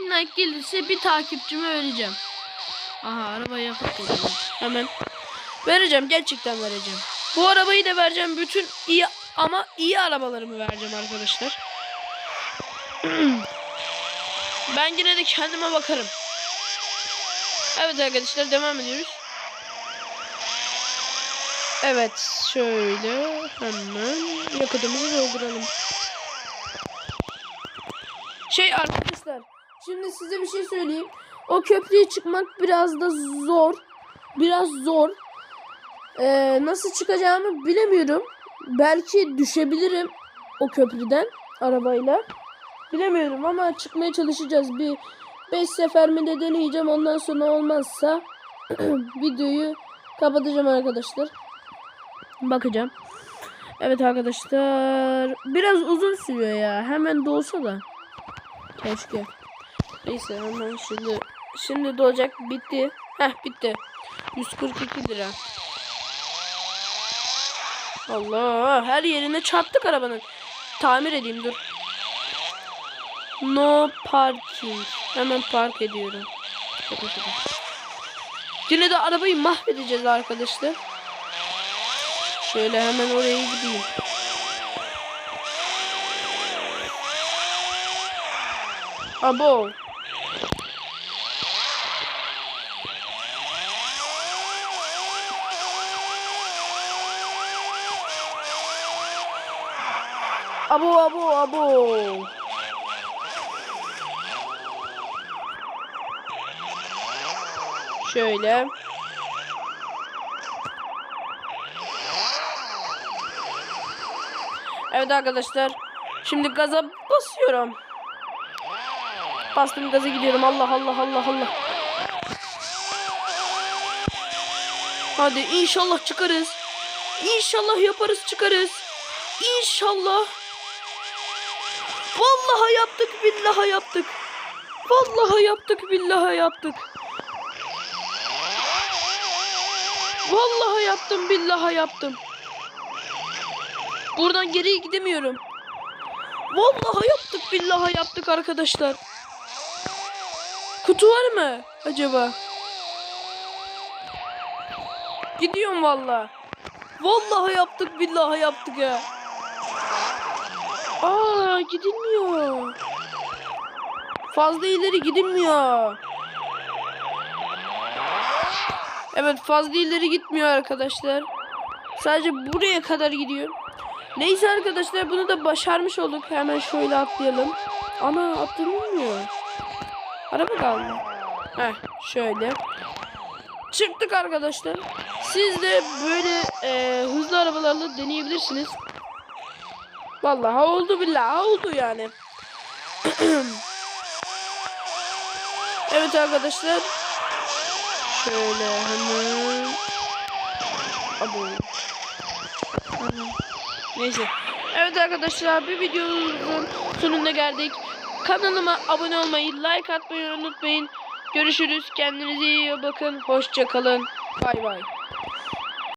bin like gelirse bir takipçime vereceğim. Aha araba yakıt doluyor. Hemen vereceğim gerçekten vereceğim. Bu arabayı da vereceğim bütün iyi ama iyi arabalarımı vereceğim arkadaşlar. ben yine de kendime bakarım. Evet arkadaşlar devam ediyoruz. Evet şöyle hemen yakıtımızı dolduralım. Şey arkadaşlar şimdi size bir şey söyleyeyim. O köprüye çıkmak biraz da zor. Biraz zor. Ee, nasıl çıkacağımı bilemiyorum. Belki düşebilirim o köprüden arabayla. Bilemiyorum ama çıkmaya çalışacağız. Bir 5 sefer mi de deneyeceğim. Ondan sonra olmazsa videoyu kapatacağım arkadaşlar. Bakacağım. Evet arkadaşlar. Biraz uzun sürüyor ya. Hemen dolsa da. Keşke. Neyse hemen şimdi şimdi dolacak bitti. Heh bitti. 142 lira. Allah her yerine çarptık arabanın. Tamir edeyim dur. No parking. Hemen park ediyorum. Yine de arabayı mahvedeceğiz arkadaşlar. Şöyle hemen oraya gideyim. Abo. Abo abo abo. Şöyle. Evet arkadaşlar. Şimdi gaza basıyorum. Bastım gaza gidiyorum. Allah Allah Allah Allah. Hadi inşallah çıkarız. İnşallah yaparız çıkarız. İnşallah. Vallahi yaptık billahi yaptık. Vallahi yaptık billahi yaptık. Vallahi yaptım billahi yaptım. Buradan geriye gidemiyorum. Vallahi yaptık billahi yaptık arkadaşlar. Kutu var mı acaba? Gidiyorum vallahi. Vallahi yaptık billahi yaptık ya. Aa gidilmiyor. Fazla ileri gidilmiyor. Evet fazla ileri gitmiyor arkadaşlar. Sadece buraya kadar gidiyor. Neyse arkadaşlar bunu da başarmış olduk. Hemen şöyle atlayalım. Ana atlanılmıyor. Araba kaldı. Heh şöyle. Çıktık arkadaşlar. Siz de böyle e, hızlı arabalarla deneyebilirsiniz. Vallahi oldu billahi oldu yani. evet arkadaşlar. Şöyle hemen. Abo. Hemen. Neyse. Evet arkadaşlar bir videomuzun sonuna geldik. Kanalıma abone olmayı, like atmayı unutmayın. Görüşürüz. Kendinize iyi bakın. Hoşça kalın. Bay bay.